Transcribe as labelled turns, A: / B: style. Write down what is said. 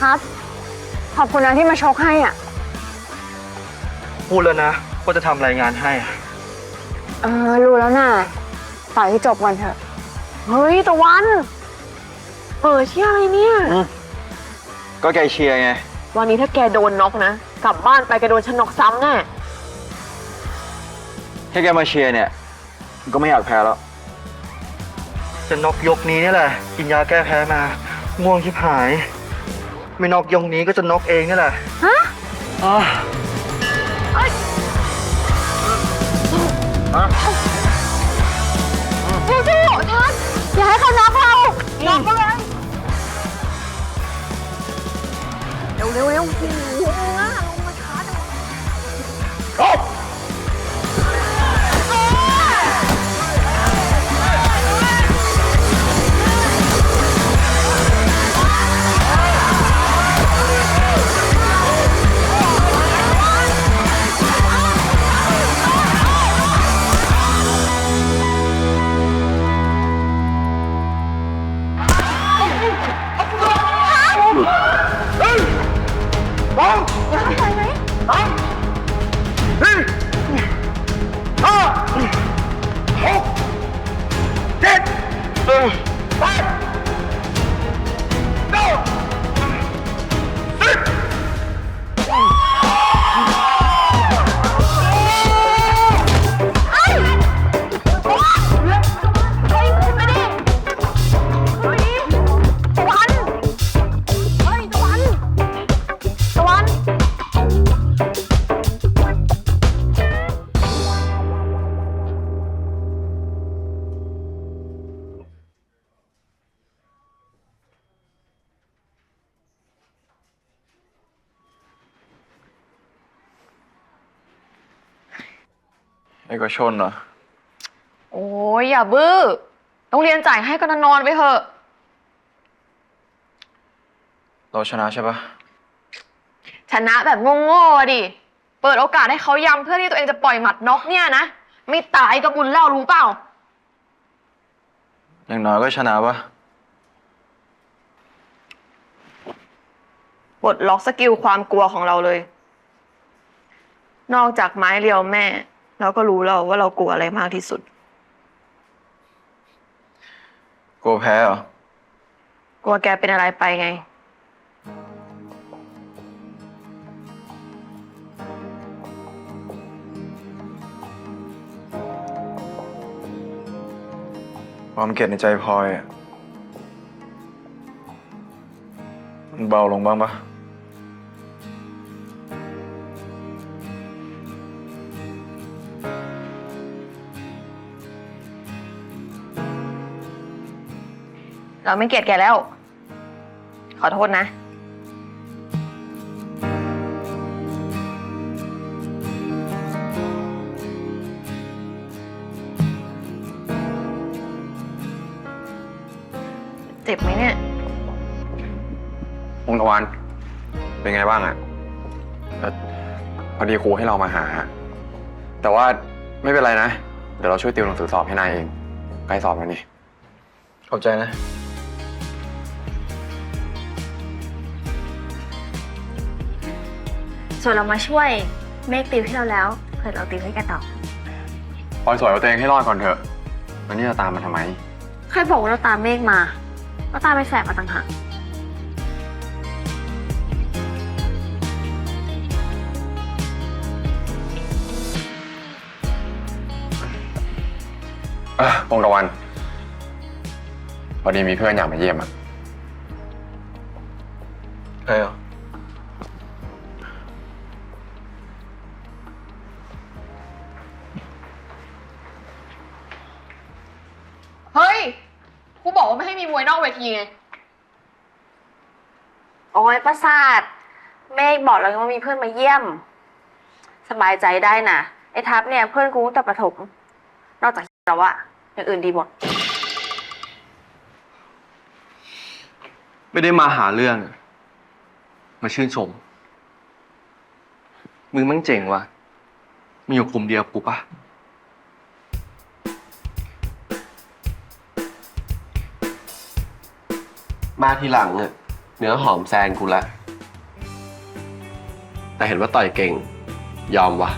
A: ทัศน์ขอบคุณนะที่มาชกให้อะ
B: พูดแล้วนะว่าจะทำรายงานให้
A: เออ รู้แล้วน่ะต่อยให้จบก่อนเถอะ เฮ้ยตะวันเออเชี่ยอะไรเนี่ย
C: ก็แกเชียร์ไง
A: วันนี้ถ้าแกโดนน็อกนะ กลับบ้านไปแกโดนฉันน็อกซ้ำแน่
C: แค่แกมาเชียร์เนี่ยก็ไม่อยากแพ้แล้ว
B: จะนอกยกนี้นี่แหละ กินยาแก้แพ้มา ง่วงชิบหาย ไม่นอกยกนี้ก็จะนอกเองนี่แหละ
A: ฮะ
B: อะ
A: สู้ๆทัศน์อย่าให้เขาน็อกเราน็อกเขาเลยเร็วเร็วเร็ว เเอ
C: กชนเหรอ
A: โอ้ยอย่าบื้อต้องเรียนจ่ายให้ก็นอนไปเถอะ
C: เราชนะใช่ปะ
A: ชนะแบบโง่ๆอะดิ เปิดโอกาสให้เขาย้ำเพื่อที่ตัวเองจะปล่อยหมัดน็อกเนี่ยนะ ไม่ตายก็บุญเล่ารู้เปล่า
C: อย่างน้อยก็ชนะปะ
A: ปลดล็อกสกิลความกลัวของเราเลย นอกจากไม้เรียวแม่ เราก็รู้แล้วว่าเรากลัวอะไรมากที่สุด
C: กลัวแพ้เหรอ
A: กลัวแกเป็นอะไรไปไง
C: ความเกลียดในใจพลอยอะมันเบาลงบ้างปะ
A: เราไม่เกลียดแกแล้ว ขอโทษนะ เจ็บไหมเนี่ย
D: องค์ตะวัน เป็นไงบ้างอะเอ่อพอดีครูให้เรามาหา แต่ว่าไม่เป็นไรนะ เดี๋ยวเราช่วยติวหนังสือสอบให้นายเอง ใกล้สอบแล้วนี่
C: ขอบใจนะ
E: ส่วนเรามาช่วยเมฆติวให้เราแล้วเผื่อเราติวให้แกต่อ
D: ปล่อยสวยเอาตัวเองให้รอดก่อนเถอะแล้วนี่จะตามมาทำไม
E: ใครบอกว่าเราตามเมฆมาเราตามไปแสบมาต่างหาก
D: เออองค์ตะวัน พอดีมีเพื่อนอยากมาเยี่ยมอะ
C: ใครเห
A: เฮ้ยครูบอกว่าไม่ให้มีมวยนอกเวทีไง
E: โอ้ยประสาทเมฆบอกแล้วว่ามีเพื่อนมาเยี่ยม สบายใจได้นะไอ้ทัพเนี่ยเพื่อนกูตั้งแต่ประถม นอกจากเราอะอย่างอื่นดีหมด
F: ไม่ได้มาหาเรื่อง มาชื่นชม มึงมั่งเจ๋งว่ะ มีอยู่กลุ่มเดียวกูปะ มาทีหลังเนี่ยเนื้อหอมแซงกูละ แต่เห็นว่าต่อยเก่ง ยอมวะ